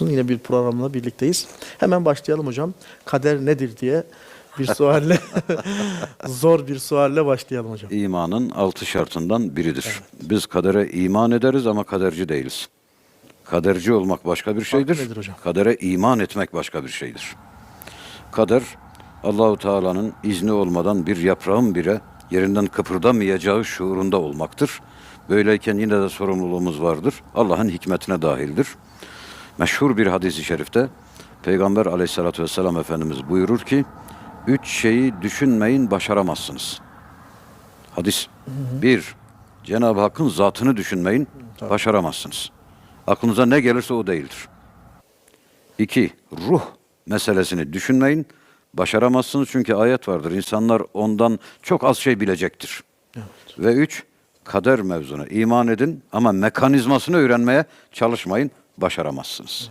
Yine bir programla birlikteyiz. Hemen başlayalım hocam. Kader nedir diye bir sualle, zor bir sualle başlayalım hocam. İmanın altı şartından biridir. Biz kadere iman ederiz ama kaderci değiliz. Kaderci olmak başka bir şeydir. nedir hocam? Kadere iman etmek başka bir şeydir. Kader Allahu Teala'nın izni olmadan bir yaprağın bile yerinden kıpırdamayacağı şuurunda olmaktır. Böyleyken yine de sorumluluğumuz vardır. Allah'ın hikmetine dahildir. Meşhur bir hadis-i şerifte Peygamber aleyhissalatü vesselam Efendimiz buyurur ki, üç şeyi düşünmeyin başaramazsınız. Hadis. Bir, Cenab-ı Hakk'ın zatını düşünmeyin, başaramazsınız. Aklınıza ne gelirse o değildir. İki, ruh meselesini düşünmeyin, başaramazsınız çünkü ayet vardır. İnsanlar ondan çok az şey bilecektir. Ve üç, kader mevzuna iman edin ama mekanizmasını öğrenmeye çalışmayın, başaramazsınız.